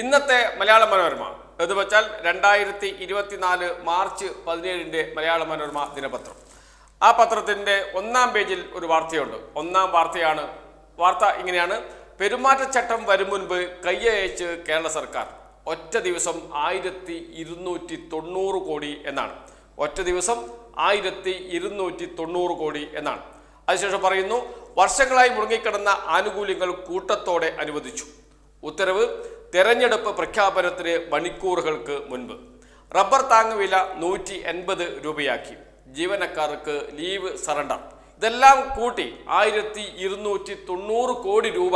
ഇന്നത്തെ മലയാള മനോരമ. എന്ന് വെച്ചാൽ രണ്ടായിരത്തി ഇരുപത്തിനാല് മാർച്ച് പതിനേഴിന്റെ മലയാള മനോരമ ദിനപത്രം. ആ പത്രത്തിന്റെ ഒന്നാം പേജിൽ ഒരു വാർത്തയുണ്ട്. ഒന്നാം വാർത്തയാണ്. വാർത്ത ഇങ്ങനെയാണ്. പെരുമാറ്റച്ചട്ടം വരും മുൻപ് കയ്യയച്ച് കേരള സർക്കാർ. ഒറ്റ ദിവസം ആയിരത്തി ഇരുന്നൂറ്റി തൊണ്ണൂറ് കോടി എന്നാണ്. ഒറ്റ ദിവസം ആയിരത്തി ഇരുന്നൂറ്റി തൊണ്ണൂറ് കോടി എന്നാണ്. അതിനുശേഷം പറയുന്നു വർഷങ്ങളായി മുടങ്ങിക്കിടന്ന ആനുകൂല്യങ്ങൾ കൂട്ടത്തോടെ അനുവദിച്ചു. ഉത്തരവ് തെരഞ്ഞെടുപ്പ് പ്രഖ്യാപനത്തിന് മണിക്കൂറുകൾക്ക് മുൻപ്. റബ്ബർ താങ്ങുവില നൂറ്റി എൺപത് രൂപയാക്കി. ജീവനക്കാർക്ക് ലീവ് സറണ്ടർ. ഇതെല്ലാം കൂട്ടി ആയിരത്തി ഇരുന്നൂറ്റി തൊണ്ണൂറ് കോടി രൂപ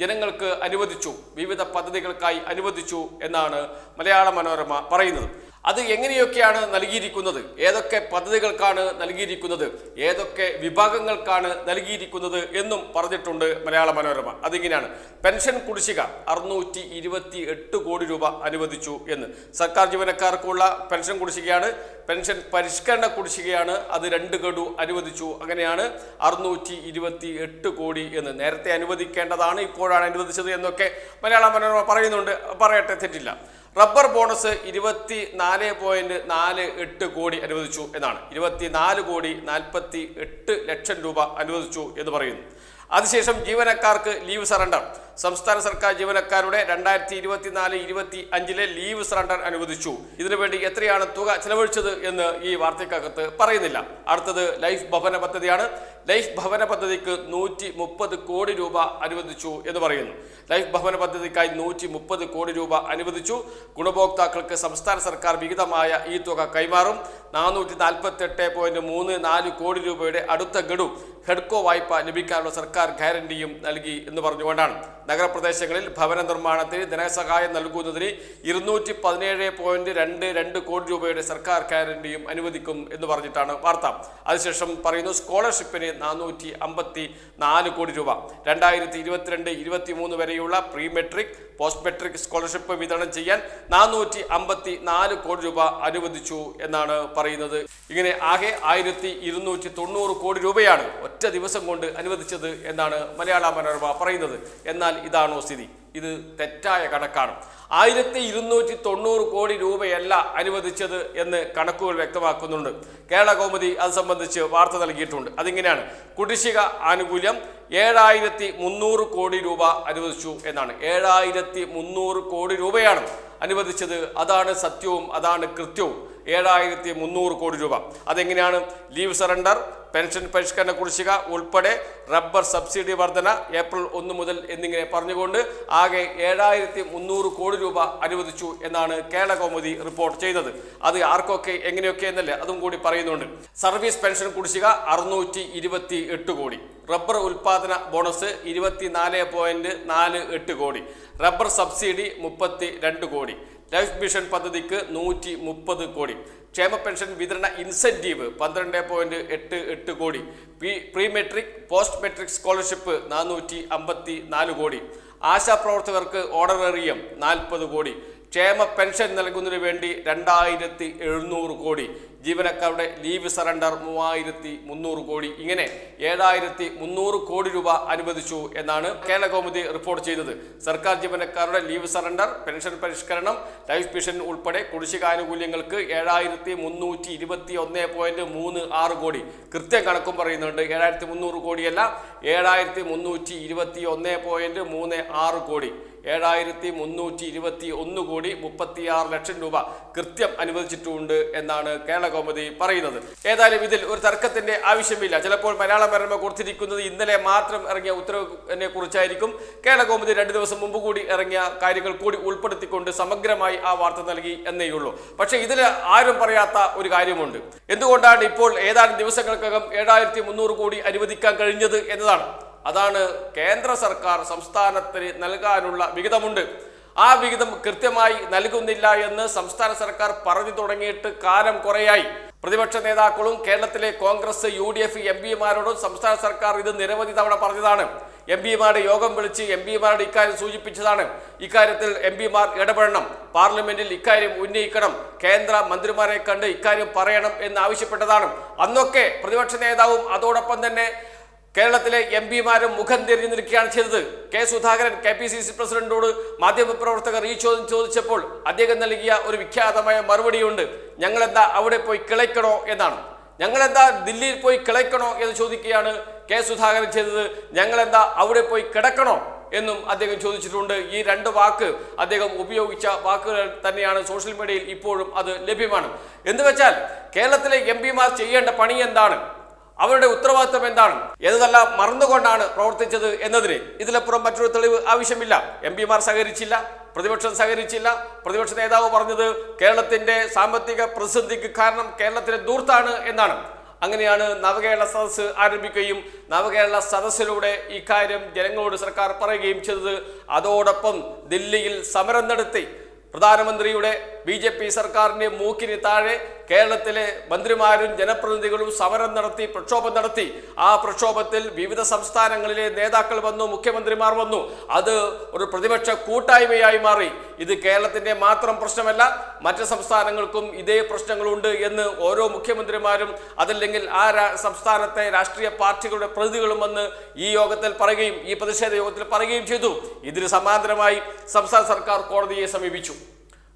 ജനങ്ങൾക്ക് അനുവദിച്ചു. വിവിധ പദ്ധതികൾക്കായി അനുവദിച്ചു എന്നാണ് മലയാള മനോരമ പറയുന്നത്. അത് എങ്ങനെയൊക്കെയാണ് നൽകിയിരിക്കുന്നത്? ഏതൊക്കെ പദ്ധതികൾക്കാണ് നൽകിയിരിക്കുന്നത്? ഏതൊക്കെ വിഭാഗങ്ങൾക്കാണ് നൽകിയിരിക്കുന്നത് എന്നും പറഞ്ഞിട്ടുണ്ട് മലയാള മനോരമ. അതിങ്ങനെയാണ്. പെൻഷൻ കുടിശ്ശിക അറുന്നൂറ്റി ഇരുപത്തി എട്ട് കോടി രൂപ അനുവദിച്ചു എന്ന്. സർക്കാർ ജീവനക്കാർക്കുള്ള പെൻഷൻ കുടിശ്ശികയാണ്. പെൻഷൻ പരിഷ്കരണ കുടിശ്ശികയാണ് അത് രണ്ട് ഗഡു അനുവദിച്ചു. അങ്ങനെയാണ് അറുന്നൂറ്റി ഇരുപത്തി എട്ട് കോടി എന്ന്. നേരത്തെ അനുവദിക്കേണ്ടതാണ് ഇപ്പോഴാണ് അനുവദിച്ചത് എന്നൊക്കെ മലയാള മനോരമ പറയുന്നുണ്ട്. പറയട്ടെ തെറ്റില്ല. റബ്ബർ ബോണസ് ഇരുപത്തി നാല് പോയിന്റ് നാല് എട്ട് കോടി അനുവദിച്ചു എന്നാണ്. ഇരുപത്തി നാല് കോടി നാൽപ്പത്തി എട്ട് ലക്ഷം രൂപ അനുവദിച്ചു എന്ന് പറയുന്നു. അതിനുശേഷം ജീവനക്കാർക്ക് ലീവ് സറണ്ടർ സംസ്ഥാന സർക്കാർ ജീവനക്കാരുടെ രണ്ടായിരത്തി ഇരുപത്തിനാല് ഇരുപത്തി അഞ്ചിലെ ലീവ് സറണ്ടർ അനുവദിച്ചു. ഇതിനുവേണ്ടി എത്രയാണ് തുക ചെലവഴിച്ചത് എന്ന് ഈ വാർത്തയ്ക്കകത്ത് പറയുന്നില്ല. അടുത്തത് ലൈഫ് ഭവന പദ്ധതിയാണ്. ലൈഫ് ഭവന പദ്ധതിക്ക് നൂറ്റി മുപ്പത് കോടി രൂപ അനുവദിച്ചു എന്ന് പറയുന്നു. ലൈഫ് ഭവന പദ്ധതിക്കായി നൂറ്റി മുപ്പത് കോടി രൂപ അനുവദിച്ചു. ഗുണഭോക്താക്കൾക്ക് സംസ്ഥാന സർക്കാർ വിഹിതമായ ഈ തുക കൈമാറും. നാനൂറ്റി നാൽപ്പത്തി എട്ട് പോയിന്റ് മൂന്ന് നാല് കോടി രൂപയുടെ അടുത്ത ഗഡു ഹെഡ്കോ വായ്പ ലഭിക്കാനുള്ള സർക്കാർ ഗ്യാരണ്ടിയും നൽകി എന്ന് പറഞ്ഞുകൊണ്ടാണ്. നഗരപ്രദേശങ്ങളിൽ ഭവന നിർമ്മാണത്തിന് ധനസഹായം നൽകുന്നതിന് ഇരുന്നൂറ്റി പതിനേഴ് പോയിന്റ് രണ്ട് രണ്ട് കോടി രൂപയുടെ സർക്കാർ ഗ്യാരണ്ടിയും അനുവദിക്കും എന്ന് പറഞ്ഞിട്ടാണ് വാർത്ത. അതിനുശേഷം പറയുന്നു സ്കോളർഷിപ്പിന് നാനൂറ്റി അമ്പത്തി നാല് കോടി രൂപ. രണ്ടായിരത്തി ഇരുപത്തിരണ്ട് ഇരുപത്തി മൂന്ന് വരെയുള്ള pre matric post matric scholarship വിതരണം ചെയ്യാൻ നാനൂറ്റി അമ്പത്തി നാല് കോടി രൂപ അനുവദിച്ചു എന്നാണ് പറയുന്നത്. ഇങ്ങനെ ആകെ ആയിരത്തി ഇരുന്നൂറ്റി തൊണ്ണൂറ് കോടി രൂപയാണ് ഒറ്റ ദിവസം കൊണ്ട് അനുവദിച്ചത് എന്നാണ് മലയാള മനോരമ പറയുന്നത്. എന്നാൽ ഇതാണോ സ്ഥിതി. ഇത് തെറ്റായ കണക്കാണ്. ആയിരത്തി ഇരുന്നൂറ്റി തൊണ്ണൂറ് കോടി രൂപയല്ല അനുവദിച്ചത് എന്ന് കണക്കുകൾ വ്യക്തമാക്കുന്നുണ്ട്. കേരള കൗമുദി അത് സംബന്ധിച്ച് വാർത്ത നൽകിയിട്ടുണ്ട്. അതിങ്ങനെയാണ്. കുടിശ്ശിക ആനുകൂല്യം ഏഴായിരത്തി മുന്നൂറ് കോടി രൂപ അനുവദിച്ചു എന്നാണ്. ഏഴായിരത്തി മുന്നൂറ് കോടി രൂപയാണ് അനുവദിച്ചത്. അതാണ് സത്യവും അതാണ് കൃത്യവും. ഏഴായിരത്തി മുന്നൂറ് കോടി രൂപ. അതെങ്ങനെയാണ്? ലീവ് സറണ്ടർ പെൻഷൻ പരിഷ്കരണ കുടിശ്ശിക ഉൾപ്പെടെ റബ്ബർ സബ്സിഡി വർധന ഏപ്രിൽ ഒന്ന് മുതൽ എന്നിങ്ങനെ പറഞ്ഞുകൊണ്ട് ആകെ ഏഴായിരത്തി മുന്നൂറ് കോടി രൂപ അനുവദിച്ചു എന്നാണ് കേരള കൗമുദി റിപ്പോർട്ട് ചെയ്തത് അത് ആർക്കൊക്കെ എങ്ങനെയൊക്കെ എന്നല്ലേ അതും കൂടി പറയുന്നുണ്ട്. സർവീസ് പെൻഷൻ കുടിശ്ശിക അറുന്നൂറ്റി ഇരുപത്തി എട്ട് കോടി. റബ്ബർ ഉൽപാദന ബോണസ് ഇരുപത്തിനാല് പോയിന്റ് നാല് എട്ട് കോടി. റബ്ബർ സബ്സിഡി മുപ്പത്തി രണ്ട് കോടി. ലൈഫ് മിഷൻ പദ്ധതിക്ക് നൂറ്റി മുപ്പത് കോടി. ക്ഷേമ പെൻഷൻ വിതരണ ഇൻസെന്റീവ് പന്ത്രണ്ട് പോയിന്റ് എട്ട് എട്ട് കോടി. Pre matric post matric scholarship നാനൂറ്റി അമ്പത്തി നാല് കോടി. ആശാപ്രവർത്തകർക്ക് ഓണറേറിയം നാൽപ്പത് കോടി. ക്ഷേമ പെൻഷൻ നൽകുന്നതിന് വേണ്ടി രണ്ടായിരത്തി എഴുന്നൂറ് കോടി ജീവനക്കാരുടെ ലീവ് സറണ്ടർ മൂവായിരത്തി മുന്നൂറ് കോടി ഇങ്ങനെ ഏഴായിരത്തി മുന്നൂറ് കോടി രൂപ അനുവദിച്ചു എന്നാണ് കേരള കൗമുദി റിപ്പോർട്ട് ചെയ്തത്. സർക്കാർ ജീവനക്കാരുടെ ലീവ് സറണ്ടർ പെൻഷൻ പരിഷ്കരണം ലൈഫ് മിഷൻ ഉൾപ്പെടെ കുടിശ്ശികാനുകൂല്യങ്ങൾക്ക് ഏഴായിരത്തി മുന്നൂറ്റി ഇരുപത്തി ഒന്ന് പോയിന്റ് മൂന്ന് ആറ് കോടി. കൃത്യം കണക്കും പറയുന്നുണ്ട് ഏഴായിരത്തി മുന്നൂറ് കോടിയല്ല ഏഴായിരത്തി മുന്നൂറ്റി ഇരുപത്തി ഒന്ന് പോയിന്റ് മൂന്ന് ആറ് കോടി. ഏഴായിരത്തി മുന്നൂറ്റി ഇരുപത്തി ഒന്ന് കോടി മുപ്പത്തിയാറ് ലക്ഷം രൂപ കൃത്യം അനുവദിച്ചിട്ടുണ്ട് എന്നാണ് കേരള കോമതി പറയുന്നത്. ഏതായാലും ഇതിൽ ഒരു തർക്കത്തിന്റെ ആവശ്യമില്ല. ചിലപ്പോൾ മലയാള മനോരമ കൊടുത്തിരിക്കുന്നത് ഇന്നലെ മാത്രം ഇറങ്ങിയ ഉത്തരവിനെ കുറിച്ചായിരിക്കും. കേരള കോമതി രണ്ട് ദിവസം മുമ്പ് കൂടി ഇറങ്ങിയ കാര്യങ്ങൾ കൂടി ഉൾപ്പെടുത്തിക്കൊണ്ട് സമഗ്രമായി ആ വാർത്ത നൽകി എന്നേയുള്ളൂ പക്ഷേ ഇതിൽ ആരും പറയാത്ത ഒരു കാര്യമുണ്ട്. എന്തുകൊണ്ടാണ് ഇപ്പോൾ ഏതാനും ദിവസങ്ങൾക്കകം ഏഴായിരത്തി മുന്നൂറ് കോടി അനുവദിക്കാൻ കഴിഞ്ഞത് എന്നതാണ്? അതാണ് കേന്ദ്ര സർക്കാർ സംസ്ഥാനത്തിന് നൽകാനുള്ള വിഹിതമുണ്ട്. ആ വിഹിതം കൃത്യമായി നൽകുന്നില്ല എന്ന് സംസ്ഥാന സർക്കാർ പറഞ്ഞു തുടങ്ങിയിട്ട് കാലം കുറയായി. പ്രതിപക്ഷ നേതാക്കളും കേരളത്തിലെ Congress U D F M പിമാരോടും സംസ്ഥാന സർക്കാർ ഇത് നിരവധി തവണ പറഞ്ഞതാണ്. എം പിമാരുടെ യോഗം വിളിച്ച് എം പിമാരുടെ ഇക്കാര്യം സൂചിപ്പിച്ചതാണ്. ഇക്കാര്യത്തിൽ എം പിമാർ ഇടപെടണം. പാർലമെന്റിൽ ഇക്കാര്യം ഉന്നയിക്കണം. കേന്ദ്ര മന്ത്രിമാരെ കണ്ട് ഇക്കാര്യം പറയണം എന്ന് ആവശ്യപ്പെട്ടതാണ്. അന്നൊക്കെ പ്രതിപക്ഷ നേതാവും അതോടൊപ്പം തന്നെ കേരളത്തിലെ എം പിമാരും മുഖം തിരിഞ്ഞു നിൽക്കുകയാണ് ചെയ്തത്. K Sudhakaran K P C C പ്രസിഡന്റോട് മാധ്യമപ്രവർത്തകർ ഈ ചോദ്യം ചോദിച്ചപ്പോൾ അദ്ദേഹം നൽകിയ ഒരു വിഖ്യാതമായ മറുപടിയുണ്ട്. ഞങ്ങളെന്താ അവിടെ പോയി കിളയ്ക്കണോ എന്നാണ്. ഞങ്ങളെന്താ ദില്ലിയിൽ പോയി കിളയ്ക്കണോ എന്ന് ചോദിക്കുകയാണ് കെ സുധാകരൻ ചെയ്തത്. ഞങ്ങളെന്താ അവിടെ പോയി കിടക്കണോ എന്നും അദ്ദേഹം ചോദിച്ചിട്ടുണ്ട്. ഈ രണ്ട് വാക്ക് അദ്ദേഹം ഉപയോഗിച്ച വാക്കുകൾ തന്നെയാണ് സോഷ്യൽ മീഡിയയിൽ ഇപ്പോഴും അത് ലഭ്യമാണ്. എന്ന് വെച്ചാൽ കേരളത്തിലെ എം പിമാർ ചെയ്യേണ്ട പണി എന്താണ്? അവരുടെ ഉത്തരവാദിത്വം എന്താണ്? എന്നതെല്ലാം മറന്നുകൊണ്ടാണ് പ്രവർത്തിച്ചത് എന്നതിന് ഇതിലപ്പുറം മറ്റൊരു തെളിവ് ആവശ്യമില്ല. എം പിമാർ സഹകരിച്ചില്ല പ്രതിപക്ഷം സഹകരിച്ചില്ല. പ്രതിപക്ഷ നേതാവ് പറഞ്ഞത് കേരളത്തിന്റെ സാമ്പത്തിക പ്രതിസന്ധിക്ക് കാരണം കേരളത്തിലെ ദൂർത്താണ് എന്നാണ്. അങ്ങനെയാണ് നവകേരള സദസ്സ് ആരംഭിക്കുകയും നവകേരള സദസ്സിലൂടെ ഇക്കാര്യം ജനങ്ങളോട് സർക്കാർ പറയുകയും ചെയ്തത്. അതോടൊപ്പം ദില്ലിയിൽ സമരം നടത്തി. പ്രധാനമന്ത്രിയുടെ ബി ജെ പി സർക്കാരിന്റെ മൂക്കിന് താഴെ കേരളത്തിലെ മന്ത്രിമാരും ജനപ്രതിനിധികളും സമരം നടത്തി പ്രക്ഷോഭം നടത്തി. ആ പ്രക്ഷോഭത്തിൽ വിവിധ സംസ്ഥാനങ്ങളിലെ നേതാക്കൾ വന്നു മുഖ്യമന്ത്രിമാർ വന്നു. അത് ഒരു പ്രതിപക്ഷ കൂട്ടായ്മയായി മാറി. ഇത് കേരളത്തിന്റെ മാത്രം പ്രശ്നമല്ല മറ്റ് സംസ്ഥാനങ്ങൾക്കും ഇതേ പ്രശ്നങ്ങളുണ്ട് എന്ന് ഓരോ മുഖ്യമന്ത്രിമാരും അതല്ലെങ്കിൽ ആ സംസ്ഥാനത്തെ രാഷ്ട്രീയ പാർട്ടികളുടെ പ്രതിനിധികളും വന്ന് ഈ യോഗത്തിൽ പറയുകയും ഈ പ്രതിഷേധ യോഗത്തിൽ പറയുകയും ചെയ്തു. ഇതിന് സമാന്തരമായി സംസ്ഥാന സർക്കാർ കോടതിയെ സമീപിച്ചു.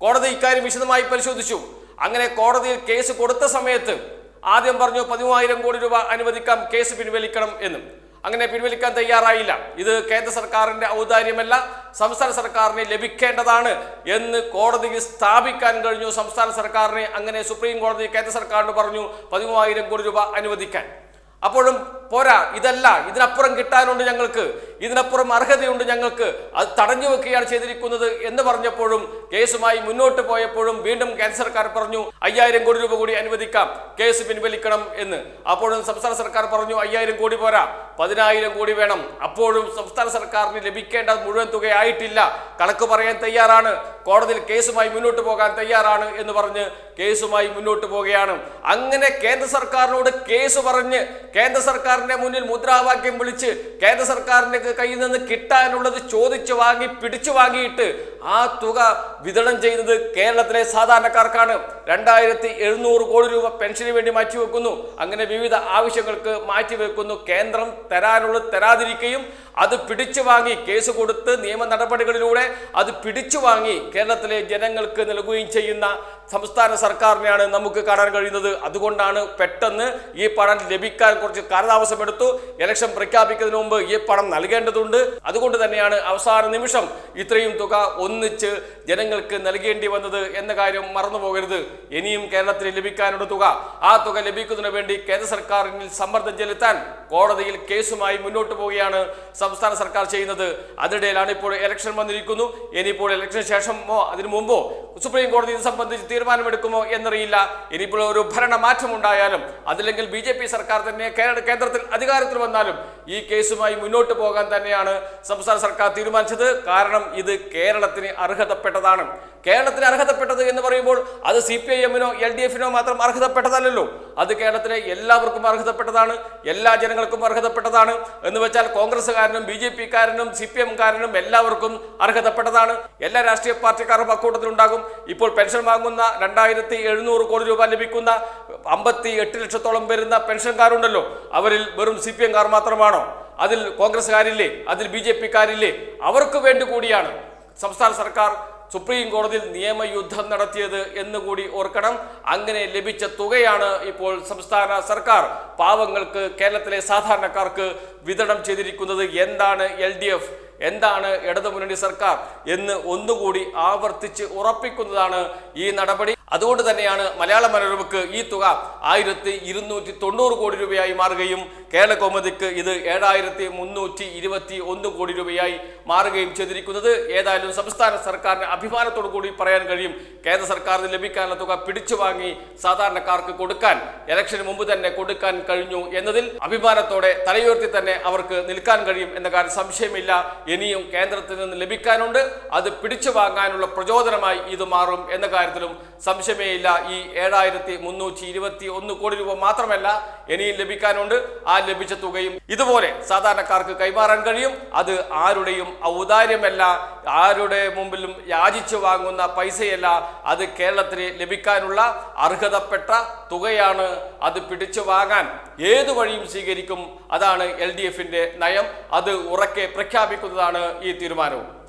കോടതി ഇക്കാര്യം വിശദമായി പരിശോധിച്ചു. അങ്ങനെ കോടതിയിൽ കേസ് കൊടുത്ത സമയത്ത് ആദ്യം പറഞ്ഞു പതിമൂവായിരം കോടി രൂപ അനുവദിക്കാം കേസ് പിൻവലിക്കണം എന്ന്. അങ്ങനെ പിൻവലിക്കാൻ തയ്യാറായില്ല. ഇത് കേന്ദ്ര സർക്കാരിന്റെ ഔദാര്യമല്ല സംസ്ഥാന സർക്കാരിന് ലഭിക്കേണ്ടതാണ് എന്ന് കോടതിക്ക് സ്ഥാപിക്കാൻ കഴിഞ്ഞു. സംസ്ഥാന സർക്കാരിനെ അങ്ങനെ സുപ്രീം കോടതി കേന്ദ്ര സർക്കാരിന് പറഞ്ഞു പതിമൂവായിരം കോടി രൂപ അനുവദിക്കാൻ. അപ്പോഴും പോരാ ഇതല്ല ഇതിനപ്പുറം കിട്ടാനുണ്ട് ഞങ്ങൾക്ക് ഇതിനപ്പുറം അർഹതയുണ്ട് ഞങ്ങൾക്ക് അത് തടഞ്ഞു വെക്കുകയാണ് ചെയ്തിരിക്കുന്നത് എന്ന് പറഞ്ഞപ്പോഴും കേസുമായി മുന്നോട്ട് പോയപ്പോഴും വീണ്ടും കേന്ദ്ര പറഞ്ഞു അയ്യായിരം കോടി രൂപ കൂടി അനുവദിക്കാം കേസ് പിൻവലിക്കണം എന്ന്. അപ്പോഴും സംസ്ഥാന സർക്കാർ പറഞ്ഞു അയ്യായിരം കോടി പോരാ. പതിനായിരം കോടി വേണം. അപ്പോഴും സംസ്ഥാന സർക്കാരിന് ലഭിക്കേണ്ട മുഴുവൻ തുകയായിട്ടില്ല. കണക്ക് പറയാൻ തയ്യാറാണ്. കോടതിയിൽ കേസുമായി മുന്നോട്ട് പോകാൻ തയ്യാറാണ് എന്ന് പറഞ്ഞ് കേസുമായി മുന്നോട്ട് പോവുകയാണ്. അങ്ങനെ കേന്ദ്ര സർക്കാരിനോട് കേസ് പറഞ്ഞ് കേന്ദ്ര സർക്കാരിന്റെ മുന്നിൽ മുദ്രാവാക്യം വിളിച്ച് കേന്ദ്ര സർക്കാരിന്റെ കയ്യിൽ നിന്ന് കിട്ടാനുള്ളത് ചോദിച്ചു വാങ്ങി പിടിച്ചു വാങ്ങിയിട്ട് ആ തുക വിതരണം ചെയ്യുന്നത് കേരളത്തിലെ സാധാരണക്കാർക്കാണ്. രണ്ടായിരത്തി എഴുന്നൂറ് കോടി രൂപ പെൻഷന് വേണ്ടി മാറ്റിവെക്കുന്നു. അങ്ങനെ വിവിധ ആവശ്യങ്ങൾക്ക് മാറ്റിവെക്കുന്നു. കേന്ദ്രം തരാനുള്ളത് തരാതിരിക്കുകയും അത് പിടിച്ചു വാങ്ങി കേസ് കൊടുത്ത് നിയമ നടപടികളിലൂടെ അത് പിടിച്ചു വാങ്ങി കേരളത്തിലെ ജനങ്ങൾക്ക് നൽകുകയും ചെയ്യുന്ന സംസ്ഥാന സർക്കാരിനെയാണ് നമുക്ക് കാണാൻ കഴിയുന്നത്. അതുകൊണ്ടാണ് പെട്ടെന്ന് ഈ പണം ലഭിക്കാൻ കുറച്ച് കാലതാമസം എടുത്തു ഇലക്ഷൻ പ്രഖ്യാപിക്കുന്നതിന് മുമ്പ് ഈ പണം നൽകേണ്ടതുണ്ട്. അതുകൊണ്ട് തന്നെയാണ് അവസാന നിമിഷം ഇത്രയും തുക ഒന്നിച്ച് ജനങ്ങൾക്ക് നൽകേണ്ടി വന്നത് എന്ന കാര്യം മറന്നു പോകരുത്. ഇനിയും കേരളത്തിന് ലഭിക്കാനുള്ള തുക ആ തുക ലഭിക്കുന്നതിന് വേണ്ടി കേന്ദ്ര സർക്കാരിൽ സമ്മർദ്ദം ചെലുത്താൻ കോടതിയിൽ കേസുമായി മുന്നോട്ട് പോവുകയാണ് സംസ്ഥാന സർക്കാർ ചെയ്യുന്നത്. അതിനിടയിലാണ് ഇപ്പോൾ ഇലക്ഷൻ വന്നിരിക്കുന്നു. ഇനിയിപ്പോൾ ഇലക്ഷന് ശേഷമോ അതിനു മുമ്പോ സുപ്രീം കോടതി ഇത് സംബന്ധിച്ച് തീരുമാനമെടുക്കുമോ എന്നറിയില്ല. ഇനിയിപ്പോൾ ഒരു ഭരണ മാറ്റം ഉണ്ടായാലും അതില്ലെങ്കിൽ ബി സർക്കാർ തന്നെ കേന്ദ്രത്തിൽ അധികാരത്തിൽ വന്നാലും ഈ കേസുമായി മുന്നോട്ട് പോകാൻ തന്നെയാണ് സംസ്ഥാന സർക്കാർ തീരുമാനിച്ചത്. കാരണം ഇത് കേരളത്തിന് അർഹതപ്പെട്ടതാണ്. കേരളത്തിന് അർഹതപ്പെട്ടത് എന്ന് പറയുമ്പോൾ അത് സി പി ഐ എമ്മിനോ എൽ ഡി എഫിനോ മാത്രം അർഹതപ്പെട്ടതല്ലല്ലോ. അത് കേരളത്തിലെ എല്ലാവർക്കും അർഹതപ്പെട്ടതാണ്. എല്ലാ ജനങ്ങൾക്കും അർഹതപ്പെട്ടതാണ്. എന്ന് വെച്ചാൽ കോൺഗ്രസ്സുകാരനും ബി ജെ പി കാരനും സി പി എംകാരനും എല്ലാവർക്കും അർഹതപ്പെട്ടതാണ്. എല്ലാ രാഷ്ട്രീയ പാർട്ടിക്കാരും അക്കൂട്ടത്തിലുണ്ടാകും. ഇപ്പോൾ പെൻഷൻ വാങ്ങുന്ന രണ്ടായിരത്തി എഴുന്നൂറ് കോടി രൂപ ലഭിക്കുന്ന അമ്പത്തി എട്ട് ലക്ഷത്തോളം വരുന്ന പെൻഷൻകാരുണ്ടല്ലോ. അവരിൽ വെറും സി പി എംകാർ മാത്രമാണോ? അതിൽ കോൺഗ്രസ്സുകാരില്ലേ? അതിൽ ബി ജെ പിക്കാരില്ലേ? അവർക്ക് വേണ്ടി കൂടിയാണ്. സംസ്ഥാന സർക്കാർ സുപ്രീം കോടതിയിൽ നിയമയുദ്ധം നടത്തിയത് എന്നുകൂടി ഓർക്കണം. അങ്ങനെ ലഭിച്ച തുകയാണ് ഇപ്പോൾ സംസ്ഥാന സർക്കാർ. പാവങ്ങൾക്ക് കേരളത്തിലെ സാധാരണക്കാർക്ക് വിതരണം ചെയ്തിരിക്കുന്നത് എന്താണ് എൽ എന്താണ് ഇടതുമുന്നണി സർക്കാർ? എന്ന് ഒന്നുകൂടി ആവർത്തിച്ച് ഉറപ്പിക്കുന്നതാണ് ഈ നടപടി. അതുകൊണ്ട് തന്നെയാണ് മലയാള മനോരമയ്ക്ക് ഈ തുക ആയിരത്തി ഇരുന്നൂറ്റി തൊണ്ണൂറ് കോടി രൂപയായി മാറുകയും കേരള കോമതിക്ക് ഇത് ഏഴായിരത്തി മുന്നൂറ്റി ഇരുപത്തി ഒന്ന് കോടി രൂപയായി മാറുകയും ചെയ്തിരിക്കുന്നത്. ഏതായാലും സംസ്ഥാന സർക്കാരിന് അഭിമാനത്തോടു കൂടി പറയാൻ കഴിയും. കേന്ദ്ര സർക്കാരിന് ലഭിക്കാനുള്ള തുക പിടിച്ചു വാങ്ങി സാധാരണക്കാർക്ക് കൊടുക്കാൻ ഇലക്ഷന് മുമ്പ് തന്നെ കൊടുക്കാൻ കഴിഞ്ഞു എന്നതിൽ അഭിമാനത്തോടെ തലയുയർത്തി തന്നെ അവർക്ക് നിൽക്കാൻ കഴിയും എന്ന കാര്യം സംശയമില്ല. ഇനിയും കേന്ദ്രത്തിൽ നിന്ന് ലഭിക്കാനുണ്ട്. അത് പിടിച്ചു വാങ്ങാനുള്ള പ്രചോദനമായി ഇത് മാറും എന്ന കാര്യത്തിലും സംശയമേയില്ല ഈ ഏഴായിരത്തി മുന്നൂറ്റി ഇരുപത്തി ഒന്ന് കോടി രൂപ മാത്രമല്ല ഇനിയും ലഭിക്കാനുണ്ട്. ആ ലഭിച്ച തുകയും ഇതുപോലെ സാധാരണക്കാർക്ക് കൈമാറാൻ കഴിയും. അത് ആരുടെയും ഔദാര്യമല്ല. ആരുടെ മുമ്പിലും യാചിച്ചു വാങ്ങുന്ന പൈസയല്ല. അത് കേരളത്തിന് ലഭിക്കാനുള്ള അർഹതപ്പെട്ട തുകയാണ് അത് പിടിച്ചു വാങ്ങാൻ. ഏതു വഴിയും സ്വീകരിക്കും. അതാണ് എൽ ഡി എഫിന്റെ നയം. അത് ഉറക്കെ പ്രഖ്യാപിക്കുന്നതാണ് ഈ തീരുമാനവും.